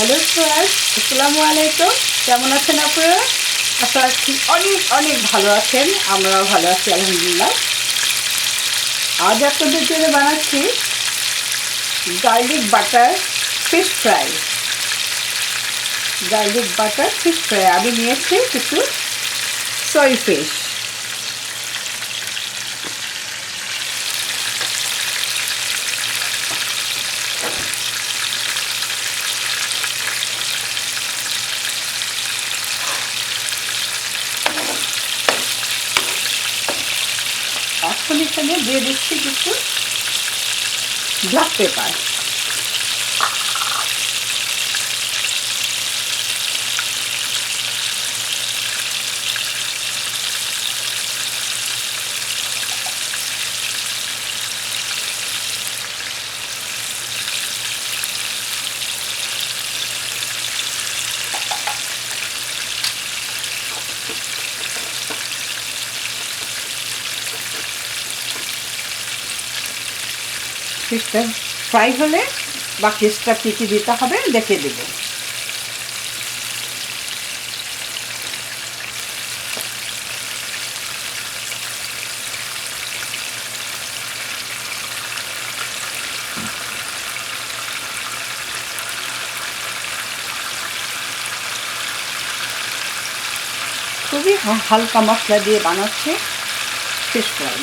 Hello sir আসসালামু আলাইকুম। কেমন আছেন আপনারা? আশা রাখছি অনেক অনেক ভালো আছেন। আমরাও ভালো আছি, আলহামদুলিল্লাহ। আজ আপনাদের জন্য বানাচ্ছি garlic butter fish fry garlic butter fish fry আমি নিয়েছি কিছু সই ফিশ এখানে দিয়ে দিচ্ছি কিছু ব্ল্যাক পেপার ফ্রাই হলে বাকি এক্সট্রা কী কী দিতে হবে দেখে দেবো। খুবই হালকা মশলা দিয়ে বানাচ্ছে ফিশ ফ্রাই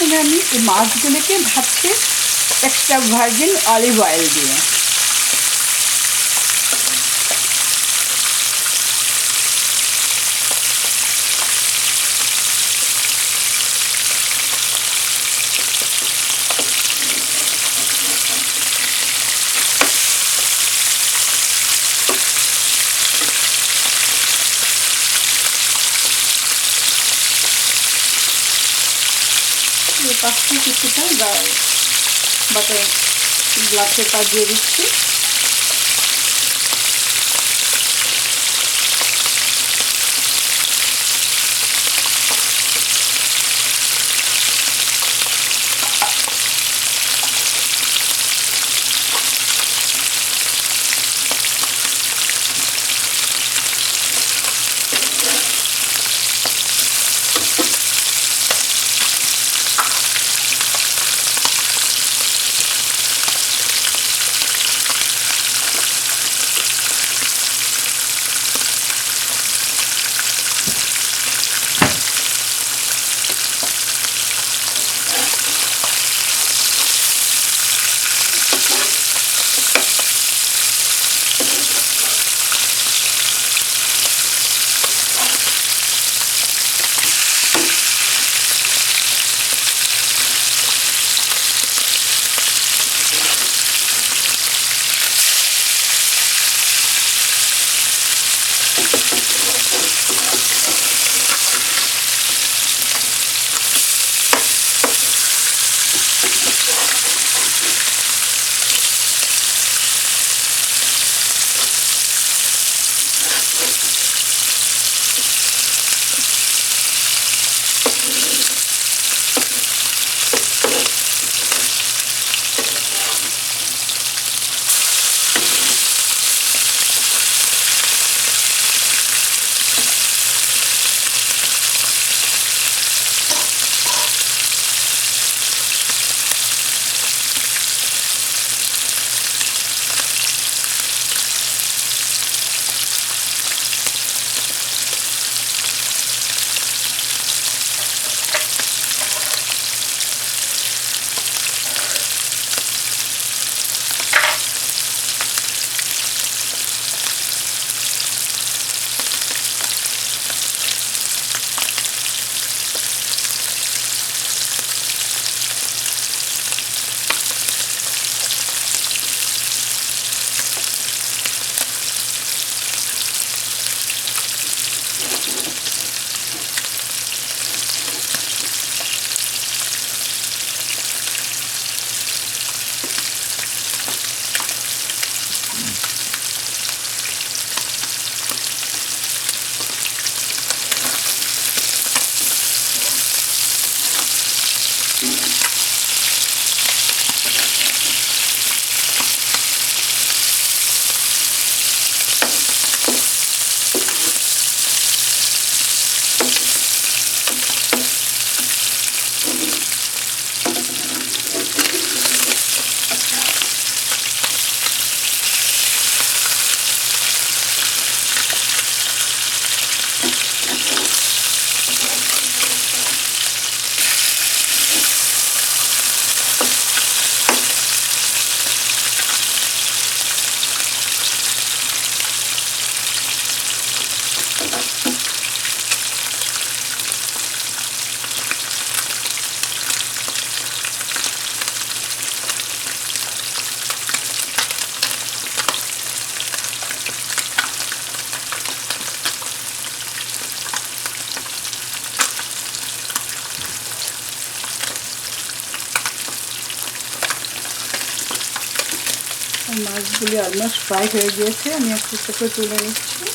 এখন আমি এই মাছগুলোকে ভাবছি এক্সট্রা ভার্জিন অলিভ অয়েল দিয়ে এই পাশে কিছুটা বাটার ব্ল্যাক পেপার দিয়ে দিচ্ছি। মাছগুলি অলমোস্ট ফ্রাই হয়ে গিয়েছে আমি একটু একটু করে তুলে নিচ্ছি।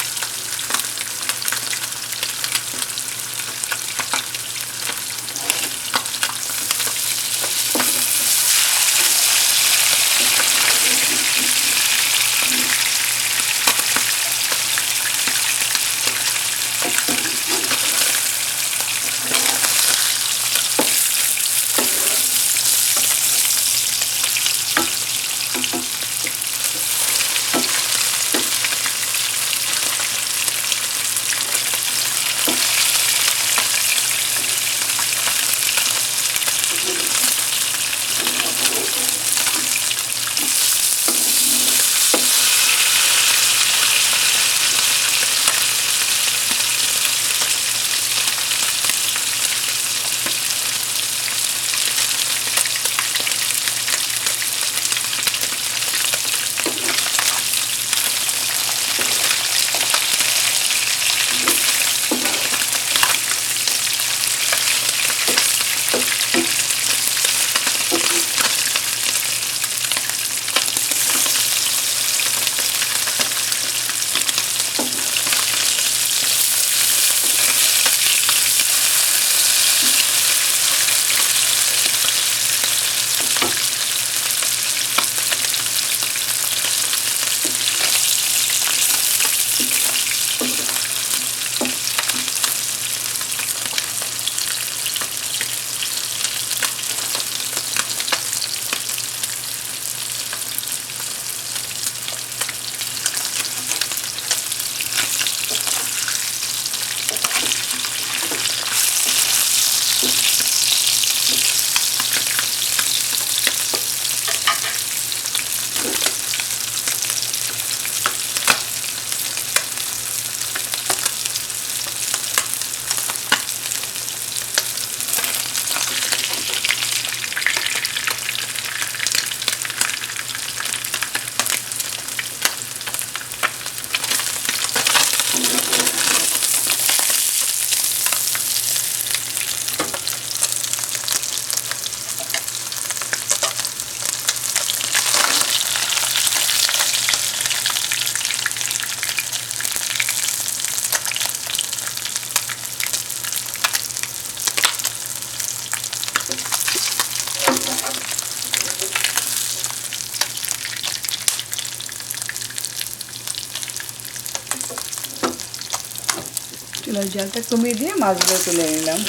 জলটা কমিয়ে দিয়ে মাছগুলো তুলে নিলাম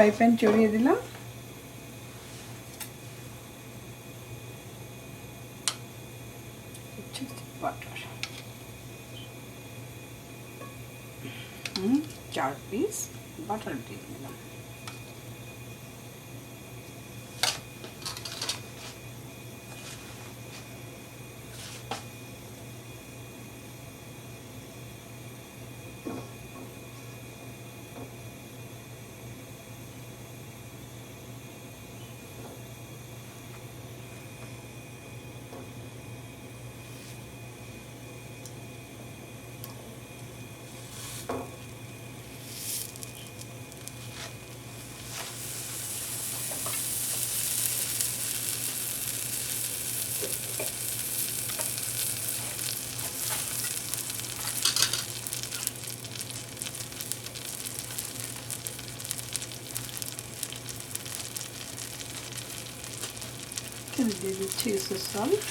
ফ্রাই প্যান চড়িয়ে দিলাম বাটার চার পিস বাটার দিয়ে দিলাম দিয়ে দিচ্ছি কিছু সল্ট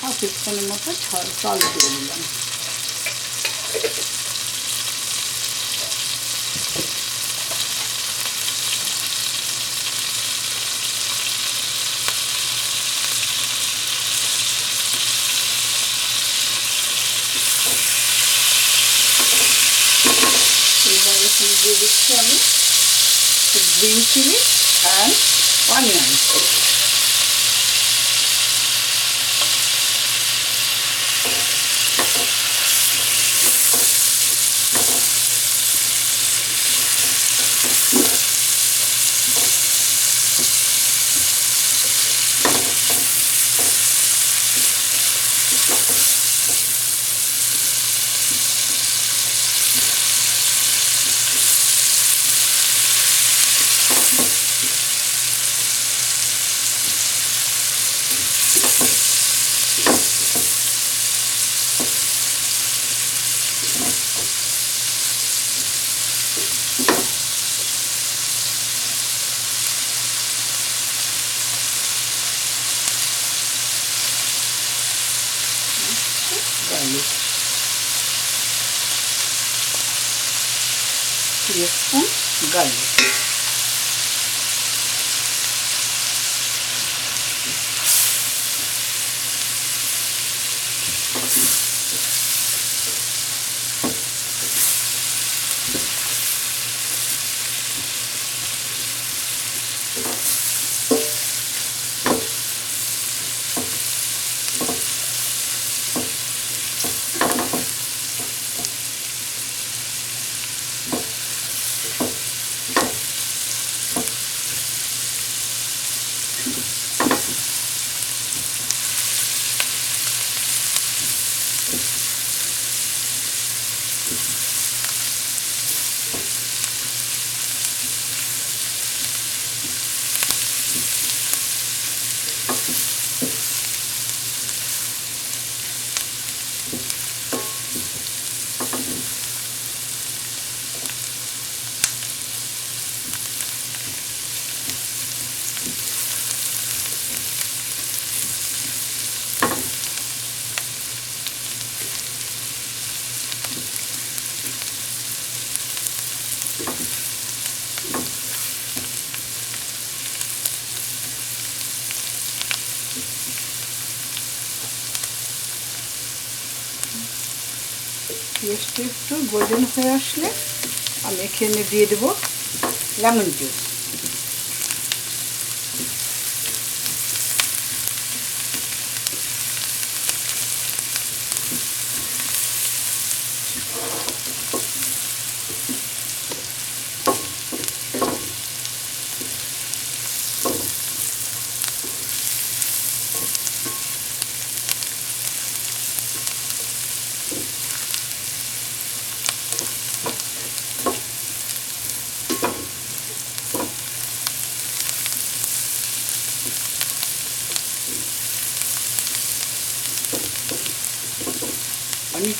হাফ স্পুনের মতো সল্ট দিয়ে দিলাম green chili and onions. Three spoon garlic. পেঁয়াজটা একটু গোল্ডেন হয়ে আসলে আমি এখানে দিয়ে দেবো লেমন জুস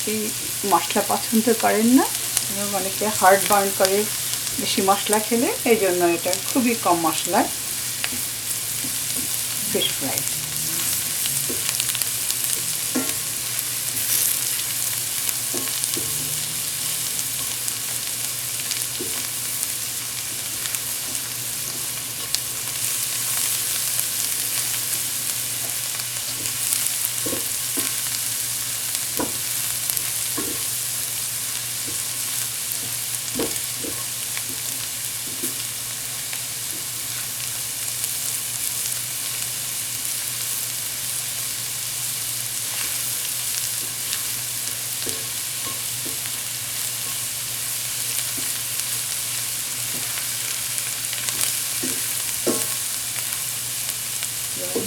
অনেকেই মশলা পছন্দ করেন না। এবং অনেকে হার্ট বার্ন করে বেশি মশলা খেলে, এই জন্য এটা খুবই কম মশলায় ফিশ ফ্রাই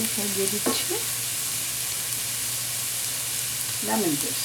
এখানে দিয়ে দিচ্ছি লেমন জুস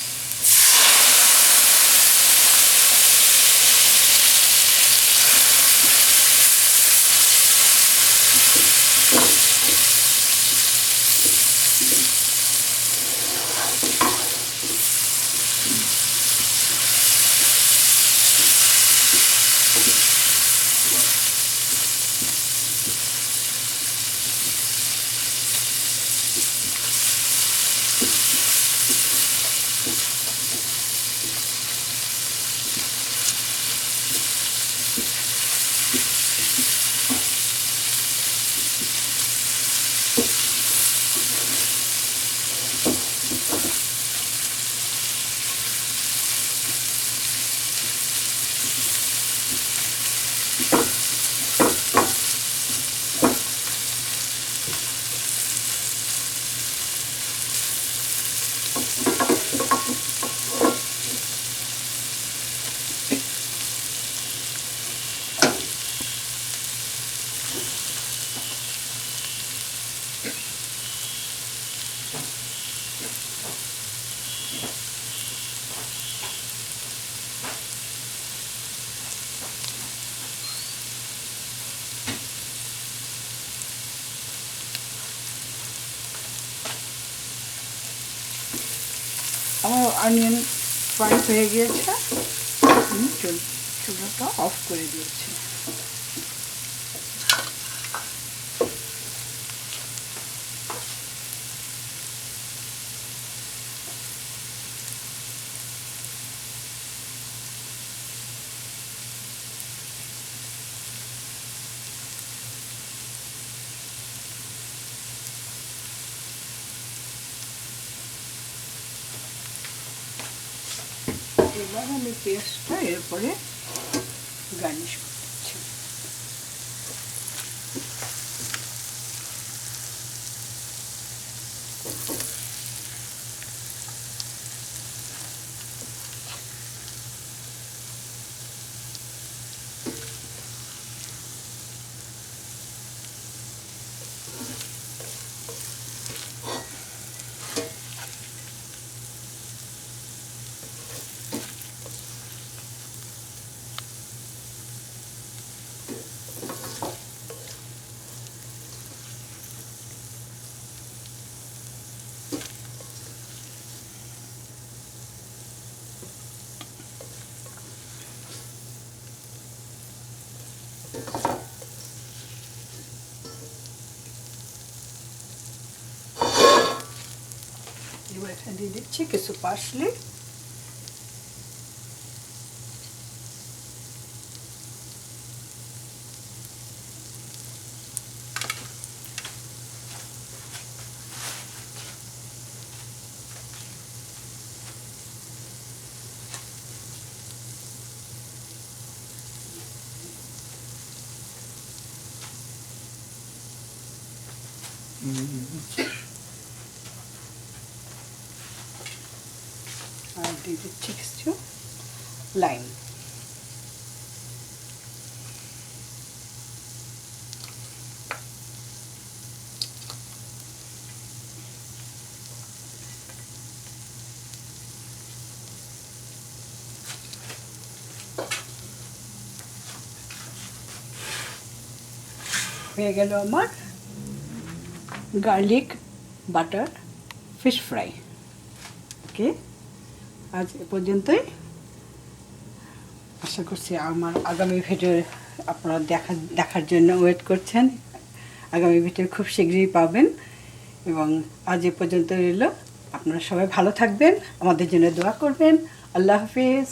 আমার অনিয়ন ফ্রাই হয়ে গিয়েছে। আমি চুল- চুলাটা অফ করে দিয়েছি। আমি পেস্টটা এরপরে গার্নিশ করছি এবার এখানে দিয়ে দিচ্ছি কিছু পার্সলি আর দিয়ে দিচ্ছি কিছু লাইম হয়ে গেল আমার garlic butter fish fry okay আজ এ পর্যন্তই। আশা করছি আমার আগামী ভিডিও আপনারা দেখা, দেখার জন্য ওয়েট করছেন। আগামী ভিডিও খুব শীঘ্রই পাবেন। এবং আজ এ পর্যন্ত রইল। আপনারা সবাই ভালো থাকবেন। আমাদের জন্য দোয়া করবেন। আল্লাহ হাফিজ।